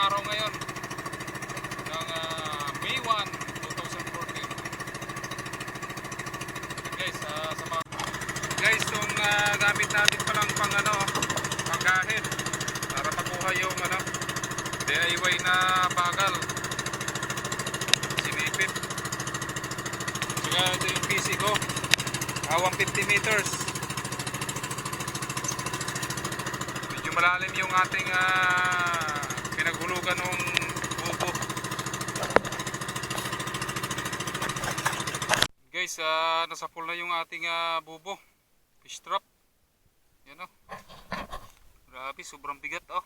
araw ngayon ng ah, May 1, 2014. Guys, uh, sa mga... Guys, yung uh, gamit natin palang pang ano, panggahit para makuha yung ano, DIY na bakal. Sinipit. Saka ito yung PC ko. Awang 50 meters. Medyo malalim yung ating uh, pinaghulugan ng bubo. Guys, ah, nasa full na yung ating ah, bubo. Fish trap. Yan oh. Grabe, sobrang bigat oh.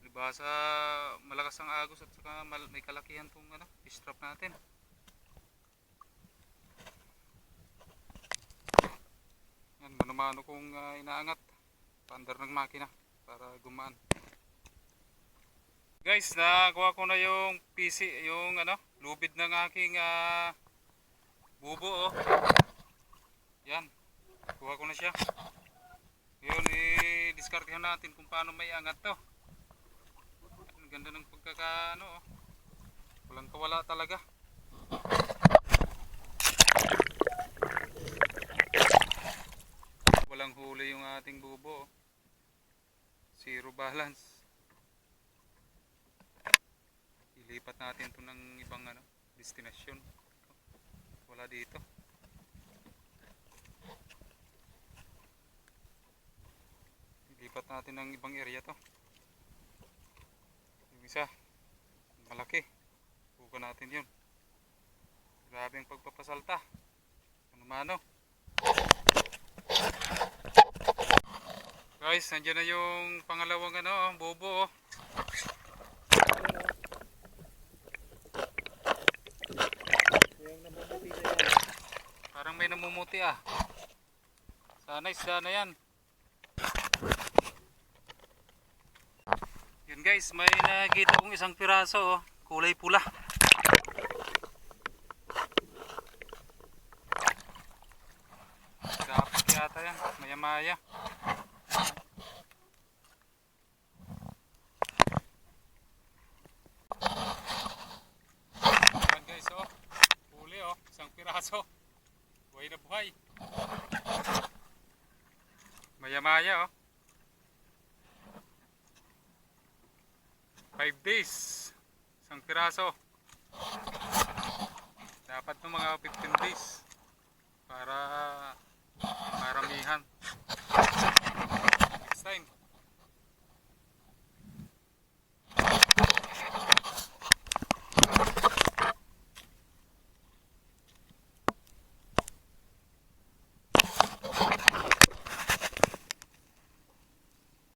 Libasa, malakas ang agos at saka may kalakihan tong ano, fish trap natin. Yan, mano-mano kong ah, inaangat. Pandar ng makina para gumaan. Guys, nakuha ko na yung PC, yung ano, lubid ng aking ah, bubo oh. Yan, kuha ko na siya. Yun, i-discartehan natin kung paano may angat to. Ang ganda ng pagkaka, ano oh. Walang kawala talaga. Walang huli yung ating bubo. oh. Zero balance. Ilipat natin to ng ibang ano, destinasyon. Wala dito. Ilipat natin ng ibang area to. Yung isa, malaki. Buka natin yun. Grabe ang pagpapasalta. Ano mano. Guys, nandiyan na yung pangalawang ano, bobo. oh. Namumuti ah. Sana sana yan. Yun guys, may nakita kong isang piraso oh, kulay pula. Dapat yata yan, maya maya. Ayan guys oh, huli oh, isang piraso. Buhay na buhay. Maya maya oh. 5 days. Isang piraso. Dapat no mga 15 days para maramihan.